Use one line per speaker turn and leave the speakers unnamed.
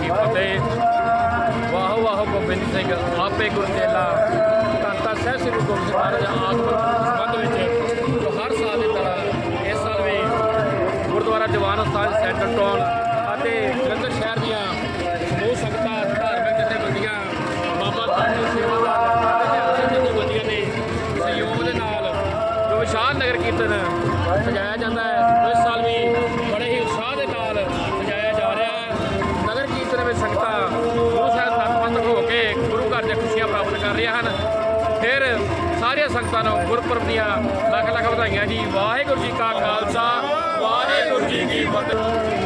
ਕੀ ਫਤਿਹ। ਵਾਹ ਵਾਹ ਗੋਬਿੰਦ ਸਿੰਘ, ਆਪੇ ਗੁਰਦੇਲਾ ਤਾਂ ਸਹਿ ਸ੍ਰੀ ਗੋਬਿੰਦ ਸਿੰਘ ਮਹਾਰਾਜ ਆਤਮ ਸੰਬੰਧ ਵਿੱਚ ਜੋ ਹਰ ਸਾਲ ਦੀ ਤਰ੍ਹਾਂ ਇਸ ਸਾਲ ਵੀ ਗੁਰਦੁਆਰਾ ਜਵਾਨ ਸਾਹਿਬ ਸੈਂਟਰ ਟਾਊਨ ਅਤੇ ਜਲੰਧਰ ਸ਼ਹਿਰ ਦੀਆਂ ਉਹ ਸੰਗਤਾਂ, ਧਾਰਮਿਕ ਜਥੇਬੰਦੀਆਂ, ਬਾਬਾ ਜੀ ਸੇਵਾਦਾਰ ਅਤੇ ਜਥੇਬੰਦੀਆਂ ਦੇ ਸਹਿਯੋਗ ਦੇ ਨਾਲ ਜੋ ਵਿਸ਼ਾਲ ਨਗਰ ਕੀਰਤਨ ਸਜਾਇਆ ਜਾਂਦਾ ਹੈ ਇਸ ਨਗਰ ਸੰਗਤਾਂ, ਗੁਰੂ ਸਾਹਿਬ ਸਤਪੰਥ ਹੋ ਕੇ ਗੁਰੂ ਘਰ ਦੀਆਂ ਖੁਸ਼ੀਆਂ ਪ੍ਰਾਪਤ ਕਰ ਰਹੀਆਂ ਹਨ। ਫਿਰ ਸਾਰੀਆਂ ਸੰਗਤਾਂ ਨੂੰ ਗੁਰਪੁਰਬ ਦੀਆਂ ਲੱਖ ਲੱਖ ਵਧਾਈਆਂ ਜੀ। ਵਾਹਿਗੁਰੂ ਜੀ ਕਾ ਖਾਲਸਾ, ਵਾਹਿਗੁਰੂ ਜੀ ਕੀ ਫਤਿਹ।